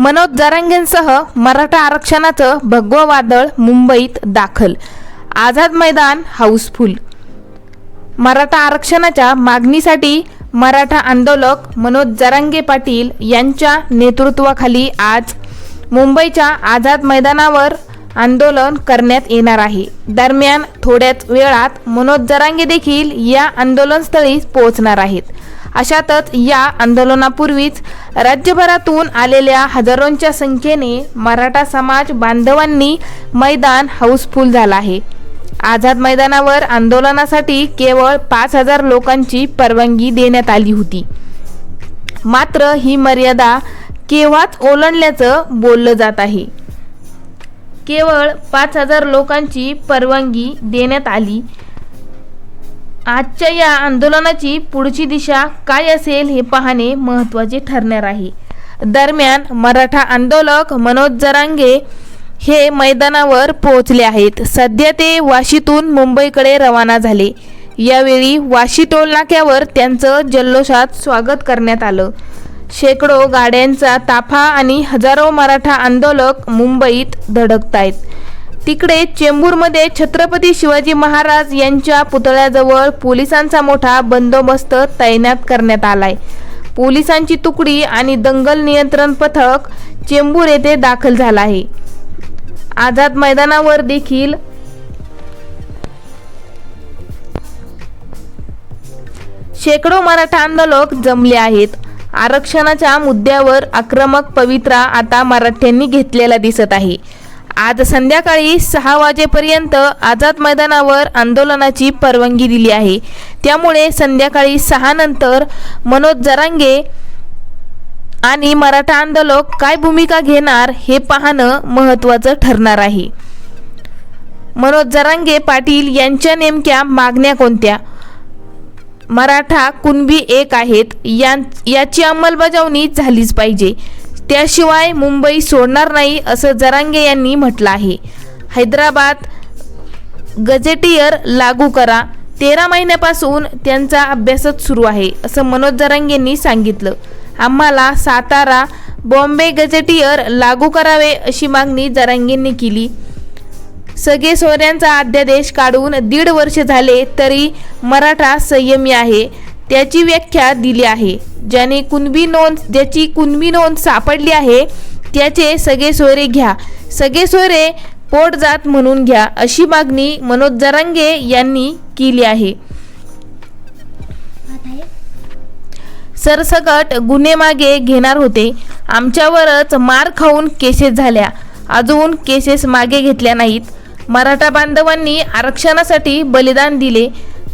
मनोज जरांगेंसह मराठा आरक्षणाचं भगवं वादळ मुंबईत दाखल. आझाद मैदान हाऊसफुल. मराठा आरक्षणाच्या मागणीसाठी मराठा आंदोलक मनोज जरांगे पाटील यांच्या नेतृत्वाखाली आज मुंबईच्या आझाद मैदानावर आंदोलन करण्यात येणार आहे. दरम्यान थोड्याच वेळात मनोज जरांगे देखील या आंदोलनस्थळी पोहोचणार आहेत. अशातच या आंदोलनापूर्वीच राज्यभरातून आलेल्या हजारोंच्या संख्येने मराठा समाज बांधवांनी मैदान हाऊसफुल झाला आहे. आझाद मैदानावर आंदोलनासाठी केवळ पाच हजार लोकांची परवानगी देण्यात आली होती. मात्र ही मर्यादा केव्हाच ओलांडल्याचं बोललं जात आहे. केवळ पाच हजार लोकांची परवानगी देण्यात आली. आजच्या या आंदोलनाची पुढची दिशा काय असेल हे पाहणे महत्त्वाचे ठरणार आहे. दरम्यान मराठा आंदोलक मनोज जरांगे हे मैदानावर पोहोचले आहेत. सध्या ते वाशीतून मुंबईकडे रवाना झाले. यावेळी वाशी टोल नाक्यावर त्यांचं जल्लोषात स्वागत करण्यात आलं. शेकडो गाड्यांचा ताफा आणि हजारो मराठा आंदोलक मुंबईत धडकतायत. तिकडे चेंबूरमध्ये छत्रपती शिवाजी महाराज यांच्या पुतळ्याजवळ पोलिसांचा मोठा बंदोबस्त तैनात करण्यात आलाय. पोलिसांची तुकडी आणि दंगल नियंत्रण पथक चेंबूर येथे दाखल झाला आहे. आझाद मैदानावर देखील शेकडो मराठा आंदोलक जमले आहेत. आरक्षणाच्या मुद्द्यावर आक्रमक पवित्रा आता मराठ्यांनी घेतलेला दिसत आहे. आज संध्याकाळी सहा वाजेपर्यंत आझाद मैदानावर आंदोलनाची परवानगी दिली आहे. त्यामुळे संध्याकाळी सहा नंतर मनोज जरांगे आणि मराठा आंदोलक काय भूमिका घेणार हे पाहणं महत्त्वाचं ठरणार आहे. मनोज जरांगे पाटील यांच्या नेमक्या मागण्या कोणत्या? मराठा कुणबी एक आहेत यां याची अंमलबजावणी झालीच पाहिजे. त्याशिवाय मुंबई सोडणार नाही असं जरांगे यांनी म्हटलं आहे. हैदराबाद गजेटियर लागू करा. तेरा महिन्यापासून त्यांचा अभ्यासच सुरू आहे असं मनोज जरांगेंनी सांगितलं. आम्हाला सातारा बॉम्बे गजेटियर लागू करावे अशी मागणी जरांगेंनी केली. सगळे सोऱ्यांचा अध्यादेश काढून दीड वर्ष झाले तरी मराठा संयमी आहे त्याची व्याख्या दिली आहे. ज्याने कुणबी नोंद ज्याची कुणबी नोंद सापडली आहे त्याचे सगळे सोयरे घ्या. सगळे सोयरे पोट जात म्हणून घ्या अशी मागणी मनोज जरांगे यांनी केली आहे. सरसकट गुन्हे मागे घेणार होते. आमच्यावरच मार खाऊन केसेस झाल्या. अजून केसेस मागे घेतल्या नाहीत. मराठा बांधवांनी आरक्षणासाठी बलिदान दिले.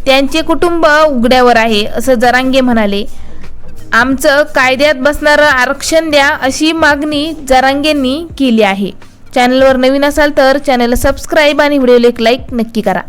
त्यांचे कुटुंब उघड्यावर आहे असं जरांगे म्हणाले. आमचं कायद्यात बसणारं आरक्षण द्या अशी मागणी जरांगेंनी केली आहे. चॅनलवर नवीन असाल तर चॅनलला सबस्क्राईब आणि व्हिडिओला एक लाईक नक्की करा.